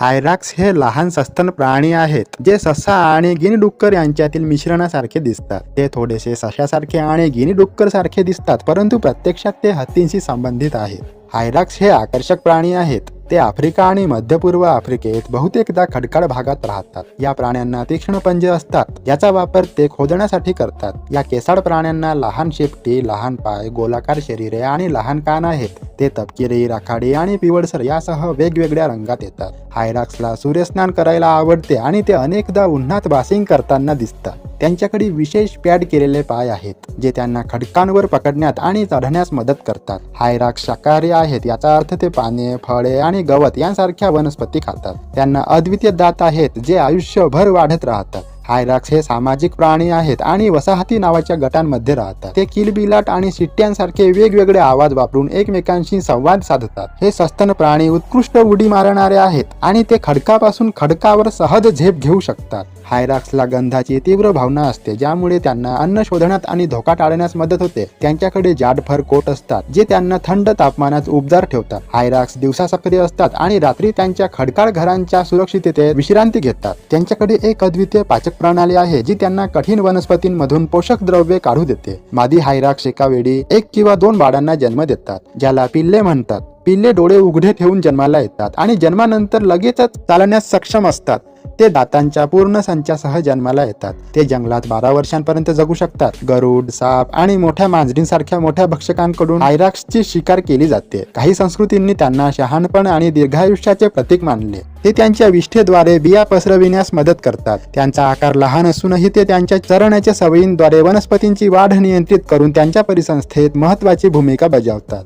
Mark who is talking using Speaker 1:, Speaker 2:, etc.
Speaker 1: Hyrax हे लहान सस्तन प्राणी आहेत जे ससा आणि गिनी डुक्कर यांच्यातील मिश्रणासारखे दिसतात. ते थोडेसे सशासारखे आणि गिनी डुक्कर सारखे दिसतात परंतु प्रत्यक्षात ते हत्तींशी संबंधित आहेत. हायराक्स हे आकर्षक प्राणी आहेत. ते आफ्रिका आणि मध्य पूर्व आफ्रिकेत बहुतेकदा खडकाळ भागात राहतात. या प्राण्यांना तीक्ष्ण पंजे असतात. याचा वापर ते खोदण्यासाठी करतात. या केसाळ प्राण्यांना लहान शेपटी लहान पाय गोलाकार शरीरे आणि लहान कान आहेत. ते तपकिरी राखाडी आणि पिवळसर यासह वेगवेगळ्या रंगात येतात. हायराक्सला सूर्यस्नान करायला आवडते आणि ते अनेकदा उन्हात बासिंग करताना दिसतात. त्यांच्याकडे विशेष पॅड केलेले पाय आहेत जे त्यांना खडकांवर पकडण्यात आणि चढण्यास मदत करतात. हायराक्स शाकाहारी आहेत याचा अर्थ ते पाने फळे आणि गवत यांसारख्या वनस्पती खातात. त्यांना अद्वितीय दात आहेत जे आयुष्यभर वाढत राहतात. हायराक्स हे सामाजिक प्राणी आहेत आणि वसाहती नावाच्या गटांमध्ये राहतात. ते किलबिलाट आणि शिट्ट्यांसारखे वेगवेगळे आवाज वापरून एकमेकांशी संवाद साधतात. हे सस्तन प्राणी उत्कृष्ट उडी मारणारे आहेत आणि ते खडकापासून खडकावर सहज झेप घेऊ शकतात. हायराक्सला गंधाची तीव्र भावना असते ज्यामुळे त्यांना अन्न शोधण्यात आणि धोका टाळण्यास मदत होते. त्यांच्याकडे जाडफर कोट असतात जे त्यांना थंड तापमानात उबदार ठेवतात. हायराक्स दिवसा सक्रिय असतात आणि रात्री त्यांच्या खडकाळ घरांच्या सुरक्षिततेत विश्रांती घेतात. त्यांच्याकडे एक अद्वितीय पाचक प्रणाली आहे जी त्यांना कठीण वनस्पतींमधून पोषक द्रव्ये काढू देते. मादी हायराक्स एका वेळी एक किंवा दोन बाळांना जन्म देतात ज्याला पिल्ले म्हणतात. पिल्ले डोळे उघडे ठेवून जन्माला येतात आणि जन्मानंतर लगेचच चालण्यास सक्षम असतात. ते दातांच्या पूर्ण संचासह जन्माला येतात. ते जंगलात बारा वर्षांपर्यंत जगू शकतात. गरुड साप आणि मोठ्या मांजरींसारख्या मोठ्या भक्षकांकडून आयराक्सची शिकार केली जाते. काही संस्कृतींनी त्यांना शहाणपण आणि दीर्घायुष्याचे प्रतीक मानले. ते त्यांच्या विष्ठेद्वारे बिया पसरविण्यास मदत करतात. त्यांचा आकार लहान असूनही ते त्यांच्या चरण्याच्या सवयींद्वारे वनस्पतींची वाढ नियंत्रित करून त्यांच्या परिसंस्थेत महत्वाची भूमिका बजावतात.